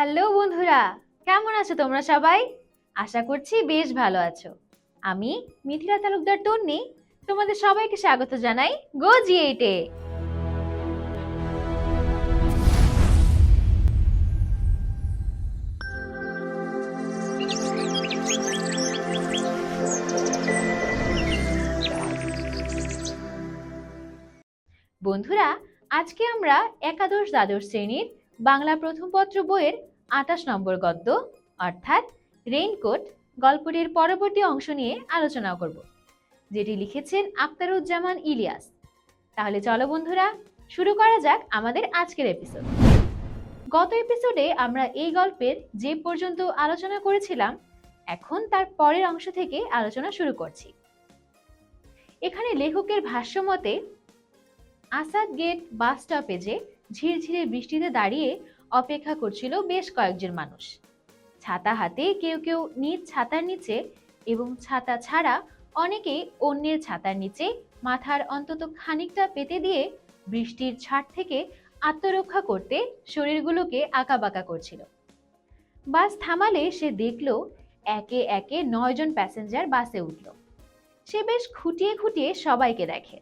Hello বন্ধুরা, কেমন আছো তোমরা সবাই? আশা করছি বেশ ভালো আছো। আমি মিথিলা তালুকদার তন্নি, তোমাদের সবাইকে স্বাগত জানাই গো জি এইটে বন্ধুরা, আজকে আমরা একাদশ দ্বাদশ শ্রেণির বাংলা প্রথম পত্র বইয়ের আঠাশ নম্বর গদ্য, অর্থাৎ রেইনকোট, গল্পটির পরবর্তী অংশ নিয়ে আলোচনা করব, যেটি লিখেছেন আক্তারুজ্জামান ইলিয়াস। তাহলে চলো বন্ধুরা, শুরু করা যাক আমাদের আজকের এপিসোড গত এপিসোডে আমরা এই গল্পের যে পর্যন্ত আলোচনা করেছিলাম, এখন তার পরের অংশ থেকে আলোচনা শুরু করছি। এখানে লেখকের ভাষ্য মতে, আসাদ গেট বাস স্টপেজে ঝিরঝিরে বৃষ্টিতে দাঁড়িয়ে অপেক্ষা করছিল বেশ কয়েকজন মানুষ। ছাতা হাতে কেউ কেউ নিজ ছাতার নিচে এবং ছাতা ছাড়া অনেকেই অন্যের ছাতার নিচে মাথার অন্তত খানিকটা পেতে দিয়ে বৃষ্টির ছাট থেকে আত্মরক্ষা করতে শরীরগুলোকে আঁকাবাঁকা করছিল। বাস থামালে সে দেখল একে একে নয়জন প্যাসেঞ্জার বাসে উঠল। সে বেশ খুঁটিয়ে খুঁটিয়ে সবাইকে দেখে।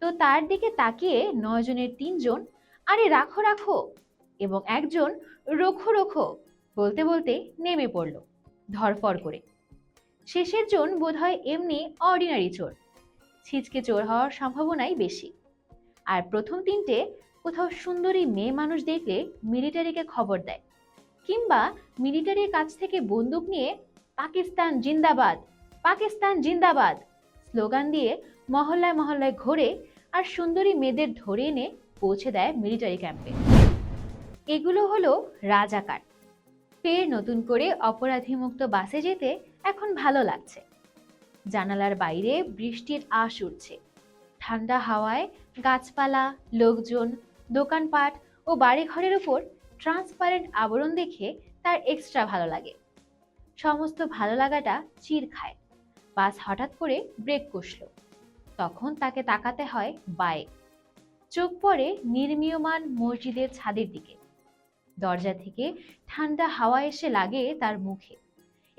তো তার দিকে তাকিয়ে নয়জনের তিনজন আরে রাখো রাখো। এবং একজন রোখো রোখো বলতে বলতে নেমে পড়ল ধরফর করে। শেষের জন বোধহয় এমনি অর্ডিনারি চোর। ছিচকে চোর হওয়ার সম্ভাবনাই বেশি। আর প্রথম তিনটে কোথাও সুন্দরী মেয়ে মানুষ দেখলে মিলিটারিকে খবর দেয় কিংবা মিলিটারির কাছ থেকে বন্দুক নিয়ে পাকিস্তান জিন্দাবাদ পাকিস্তান জিন্দাবাদ, স্লোগান দিয়ে মহল্লায় মহল্লায় ঘোরে আর সুন্দরী মেয়েদের ধরে এনে পৌঁছে দেয় মিলিটারি ক্যাম্পে এগুলো হলো রাজাকার ফের নতুন করে অপরাধীমুক্ত বাসে যেতে এখন ভালো লাগছে। জানালার বাইরে বৃষ্টির আশ উঠছে ঠান্ডা হাওয়ায় গাছপালা, লোকজন, দোকানপাট ও বাড়িঘরের উপর ট্রান্সপারেন্ট আবরণ দেখে তার এক্সট্রা ভালো লাগে। সমস্ত ভালো লাগাটা চির খায়। বাস হঠাৎ করে ব্রেক কষল। তখন তাকে তাকাতে হয় বায়ে চোখ পড়ে নির্মীয়মান মসজিদের ছাদের দিকে। দরজা থেকে ঠান্ডা হাওয়া এসে লাগে তার মুখে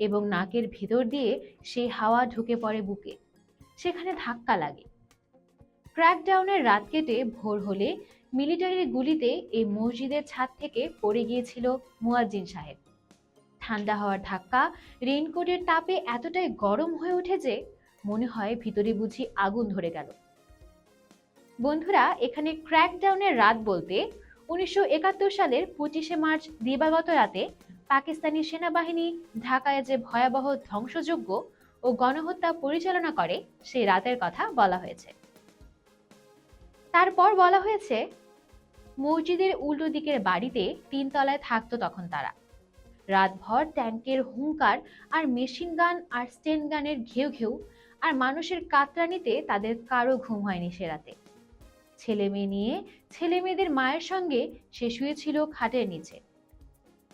এবং নাকের ভেতর দিয়ে সেই হাওয়া ঢুকে পড়ে বুকে। সেখানে ধাক্কা লাগে। ক্র্যাকডাউনের রাত কেটে ভোর হলে মিলিটারির গুলিতে এই মসজিদের ছাদ থেকে পড়ে গিয়েছিল মুয়াজ্জিন সাহেব। ঠান্ডা হওয়ার ধাক্কা রেইনকোটের তাপে এতটাই গরম হয়ে ওঠে যে মনে হয় ভিতরে বুঝি আগুন ধরে গেল। বন্ধুরা, এখানে ক্র্যাকডাউনের রাত বলতে উনিশশো একাত্তর সালের পঁচিশে মার্চ দিবাগত রাতে পাকিস্তানি সেনাবাহিনী ঢাকায় যে ভয়াবহ ধ্বংসযজ্ঞ ও গণহত্যা পরিচালনা করে, সেই রাতের কথা বলা হয়েছে। তারপর বলা হয়েছে, মসজিদের উল্টো দিকের বাড়িতে তিনতলায় থাকতো তখন তারা। রাতভর ট্যাঙ্কের হুঙ্কার আর মেশিন গান আর স্টেন গানের ঘেউ ঘেউ, আর মানুষের কাতরানিতে তাদের কারও ঘুম হয়নি সে রাতে। ছেলে মেয়ে নিয়ে ছেলে মেয়েদের মায়ের সঙ্গে সে শুয়েছিল খাটের নিচে।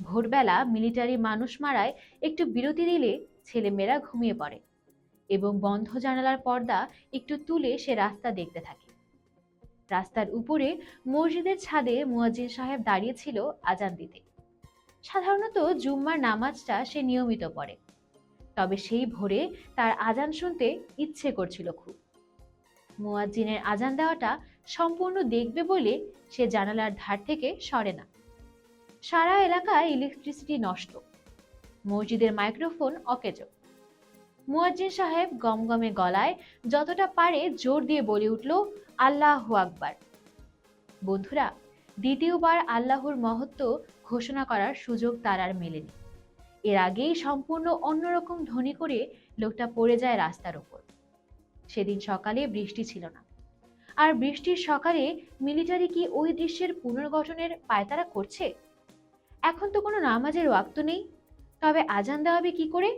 ভোরবেলা মিলিটারি মানুষ মারায় একটু বিরতি দিলে ছেলেমেয়েরা ঘুমিয়ে পড়ে এবং বন্ধ জানালার পর্দা একটু তুলে সে রাস্তা দেখতে থাকে। রাস্তার উপরে মসজিদের ছাদে মুয়াজ্জিন সাহেব দাঁড়িয়েছিল আজান দিতে। সাধারণত জুম্মার নামাজটা সে নিয়মিত পড়ে। তবে সেই ভোরে তার আজান শুনতে ইচ্ছে করছিল খুব। মুয়াজ্জিনের আজান দেওয়াটা সম্পূর্ণ দেখবে বলে সে জানালার ধার থেকে সরে না। সারা এলাকায় ইলেকট্রিসিটি নষ্ট। মসজিদের মাইক্রোফোন অকেজ। মুয়াজ্জিন সাহেব গমগমে গলায় যতটা পারে জোর দিয়ে বলে উঠল, আল্লাহ আকবার। বন্ধুরা, দ্বিতীয়বার আল্লাহর মহত্ব ঘোষণা করার সুযোগ তার আর মেলেনি। এর আগেই সম্পূর্ণ অন্যরকম ধ্বনি করে লোকটা পড়ে যায় রাস্তার ওপর। সেদিন সকালে বৃষ্টি ছিল না। আর বৃষ্টির সকালে মিলিটারি কি ওই দৃশ্যের পুনর্গঠনের পায়তারা করছে? এখন তো কোনো নামাজের ওয়াক্ত নেই। তবে আজান দেওয়াবে কি করে?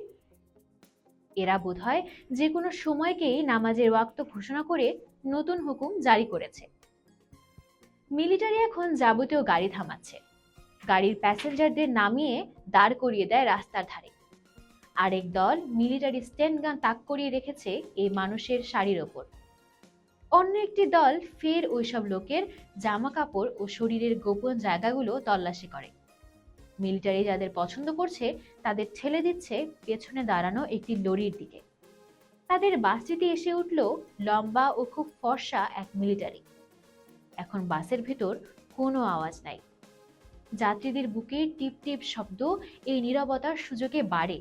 এরা বোধহয় যে কোনো সময়কেই নামাজের ওয়াক্ত ঘোষণা করে নতুন হুকুম জারি করেছে। মিলিটারি এখন যাবতীয় গাড়ি থামাচ্ছে। গাড়ির প্যাসেঞ্জারদের নামিয়ে দাঁড় করিয়ে দেয় রাস্তার ধারে। আরেক দল মিলিটারি স্ট্যান্ড গান তাক করিয়ে রেখেছে এই মানুষের শাড়ির ওপর। অন্য একটি দল ফের ওইসব লোকের জামা কাপড় ও শরীরের গোপন জায়গাগুলো তল্লাশি করে। মিলিটারি যাদের পছন্দ করছে, তাদের ঠেলে দিচ্ছে পেছনে দাঁড়ানো একটি লরির দিকে। তাদের বাসটিতে এসে উঠল লম্বা ও খুব ফর্সা এক মিলিটারি। এখন বাসের ভেতর কোনো আওয়াজ নাই। যাত্রীদের বুকে টিপ টিপ শব্দ এই নীরবতার সুযোগে বাড়ে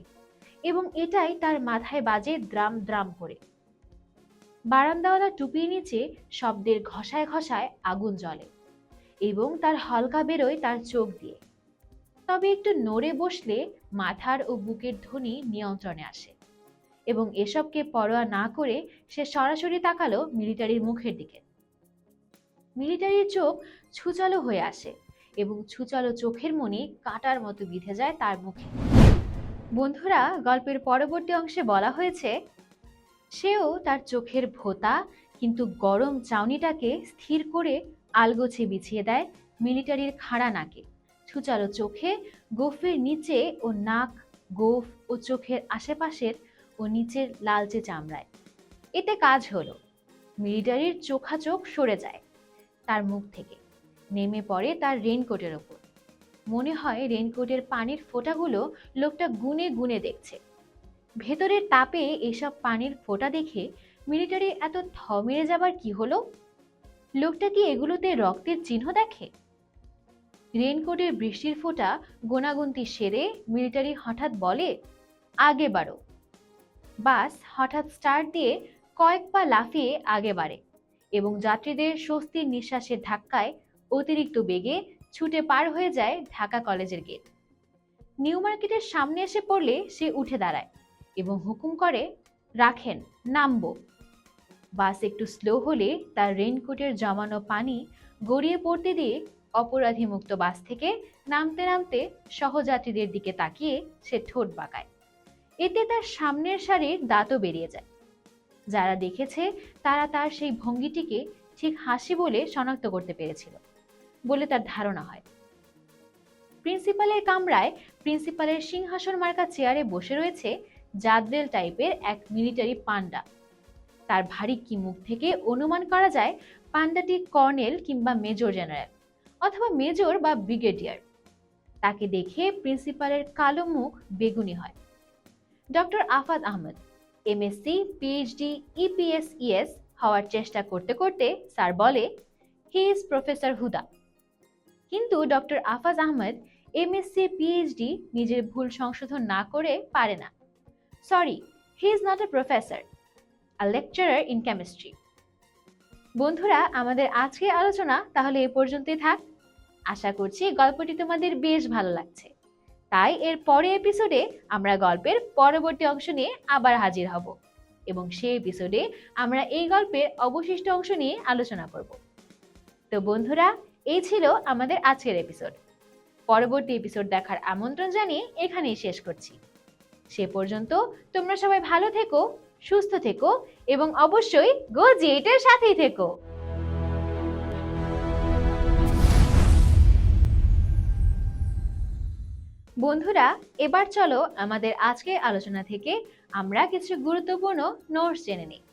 এবং এটাই তার মাথায় বাজে দ্রাম দ্রাম করে। বারান্দাওয়ালা টুপির নিচে শব্দের ঘষায় ঘষায় আগুন জ্বলে এবং তার হালকা বেরোয় তার চোখ দিয়ে। তবে একটু নড়ে বসলে মাথার ও বুকের ধ্বনি নিয়ন্ত্রণে আসে এবং এসবকে পরোয়া না করে সে সরাসরি তাকালো মিলিটারির মুখের দিকে। মিলিটারির চোখ ছুচালো হয়ে আসে এবং ছুচালো চোখের মনি কাটার মতো বিঁধে যায় তার মুখে। বন্ধুরা, গল্পের পরবর্তী অংশে বলা হয়েছে সেও তার চোখের ভোতা কিন্তু গরম চাউনিটাকে স্থির করে আলগোছে বিছিয়ে দেয় মিলিটারির খাড়া নাকে। ছুচালো চোখে গোফের নিচে ও নাক, গোফ ও চোখের আশেপাশের ও নিচের লালচে চামড়ায়। এতে কাজ হলো। মিলিটারির চোখা চোখ সরে যায় তার মুখ থেকে। নেমে পড়ে তার রেনকোটের ওপর। মনে হয় রেনকোটের পানির ফোঁটাগুলো লোকটা গুনে গুনে দেখছে। ভেতরের তাপে এসব পানির ফোঁটা দেখে মিলিটারি এত থ মেরে যাবার কি হলো? লোকটা কি এগুলোতে রক্তের চিহ্ন দেখে? রেনকোটের বৃষ্টির ফোঁটা গোনাগুন্তি সেরে মিলিটারি হঠাৎ বলে, আগে বাড়ো। বাস হঠাৎ স্টার্ট দিয়ে কয়েক পা লাফিয়ে আগে বাড়ে এবং যাত্রীদের স্বস্তির নিঃশ্বাসের ধাক্কায় অতিরিক্ত বেগে ছুটে পার হয়ে যায় ঢাকা কলেজের গেট নিউ মার্কেটের সামনে এসে পড়লে সে উঠে দাঁড়ায়। এবং হুকুম করে, রাখেন, নামবো। বাস একটু স্লো হলে তার রেইনকোটের জমানো পানি গড়িয়ে পড়তে দিয়ে অপরাধী মুক্ত বাস থেকে নামতে নামতে সহযাত্রীদের দিকে তাকিয়ে সে ঠোঁট বাঁকায়। এতে তার সামনের সারির দাঁতও বেরিয়ে যায়। যারা দেখেছে, তারা তার সেই ভঙ্গিটিকে ঠিক হাসি বলে শনাক্ত করতে পেরেছিল বলে তার ধারণা হয়। প্রিন্সিপালের কামরায় প্রিন্সিপালের সিংহাসন মার্কা চেয়ারে বসে রয়েছে জাদ্রেল টাইপের এক মিলিটারি পান্ডা তার ভারী কি মুখ থেকে অনুমান করা যায় পান্ডাটি কর্নেল কিংবা মেজর জেনারেল অথবা মেজর বা ব্রিগেডিয়ার। তাকে দেখে প্রিন্সিপালের কালো মুখ বেগুনি হয়। Doctor Afad Ahmed, MSc, PhD EPS ES হওয়ার চেষ্টা করতে করতে স্যার বলে, হি ইজ প্রফেসর হুদা। কিন্তু doctor Afaz Ahmed MSc, PhD নিজের ভুল সংশোধন না করে পারে না। Sorry he is not a professor a lecturer in chemistry বন্ধুরা, আমাদের আজকের আলোচনা তাহলে এ পর্যন্তই থাক। আশা করছি গল্পটি তোমাদের বেশ ভালো লাগছে। তাই এর পরে এপিসোডে আমরা গল্পের পরবর্তী অংশ নিয়ে আবার হাজির হব এবং সেই এপিসোডে আমরা এই গল্পের অবশিষ্ট অংশ নিয়ে আলোচনা করব। তো বন্ধুরা, এই ছিল আমাদের আজকের এপিসোড পরবর্তী এপিসোড দেখার আমন্ত্রণ জানিয়ে এখানেই শেষ করছি। সে পর্যন্ত তোমরা সবাই ভালো থেকো, সুস্থ থেকো এবং অবশ্যই গো জিএটের সাথেই থেকো। বন্ধুরা, এবার চলো আমাদের আজকের আলোচনা থেকে আমরা কিছু গুরুত্বপূর্ণ নোটস জেনে নিই।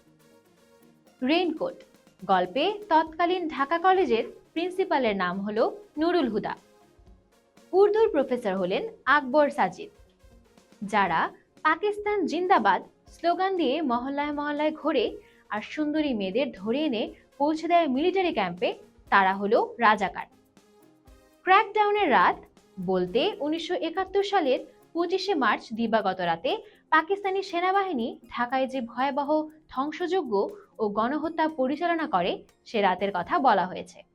রেইনকোট, গল্পে তৎকালীন ঢাকা কলেজের প্রিন্সিপালের নাম হলো নুরুল হুদা। উর্দুর প্রফেসর হলেন আকবর সাজিদ। যারা পাকিস্তান জিন্দাবাদ স্লোগান দিয়ে মহল্লায় মহল্লায় ঘোরে আর সুন্দরী মেয়েদের ধরে এনে পৌঁছে দেয় মিলিটারি ক্যাম্পে, তারা হলো রাজাকার। ক্র্যাকডাউনের রাত বলতে উনিশশো একাত্তর সালের পঁচিশে মার্চ দিবাগত রাতে পাকিস্তানি সেনাবাহিনী ঢাকায় যে ভয়াবহ ধ্বংসযজ্ঞ ও গণহত্যা পরিচালনা করে, সে রাতের কথা বলা হয়েছে।